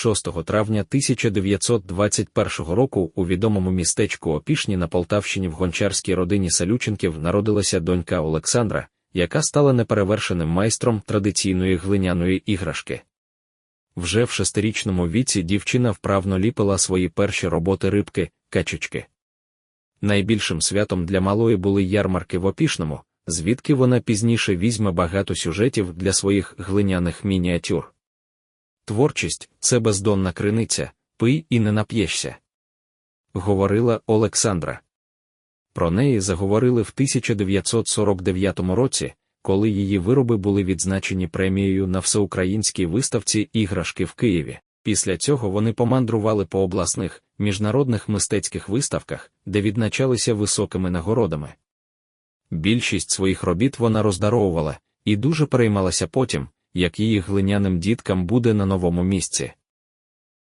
6 травня 1921 року у відомому містечку Опішні на Полтавщині в гончарській родині Салюченків народилася донька Олександра, яка стала неперевершеним майстром традиційної глиняної іграшки. Вже в шестирічному віці дівчина вправно ліпила свої перші роботи рибки, качечки. Найбільшим святом для малої були ярмарки в Опішному, звідки вона пізніше візьме багато сюжетів для своїх глиняних мініатюр. Творчість це бездонна криниця, пий і не нап'єшся. Говорила Олександра. Про неї заговорили в 1949 році, коли її вироби були відзначені премією на всеукраїнській виставці іграшки в Києві. Після цього вони помандрували по обласних, міжнародних мистецьких виставках, де відзначалися високими нагородами. Більшість своїх робіт вона роздаровувала і дуже переймалася потім, як її глиняним діткам буде на новому місці.